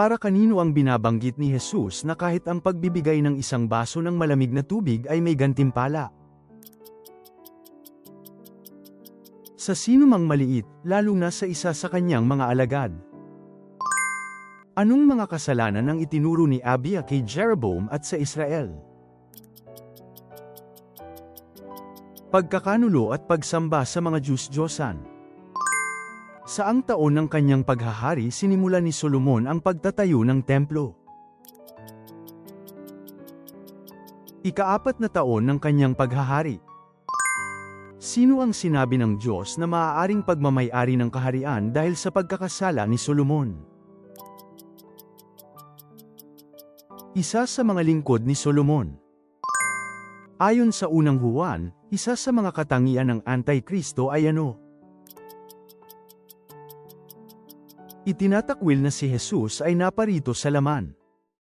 Para kanino ang binabanggit ni Jesus na kahit ang pagbibigay ng isang baso ng malamig na tubig ay may gantimpala? Sa sino mang maliit, lalo na sa isa sa kanyang mga alagad. Anong mga kasalanan ang itinuro ni Abia kay Jeroboam at sa Israel? Pagkakanulo at pagsamba sa mga Diyos-Diyosan. Saang taon ng kanyang paghahari sinimula ni Solomon ang pagtatayo ng templo? Ikaapat na taon ng kanyang paghahari. Sino ang sinabi ng Diyos na maaaring pagmamayari ng kaharian dahil sa pagkakasala ni Solomon? Isa sa mga lingkod ni Solomon. Ayon sa unang Juan, isa sa mga katangian ng Antikristo ay ano? Itinatakwil na si Jesus ay naparito sa laman.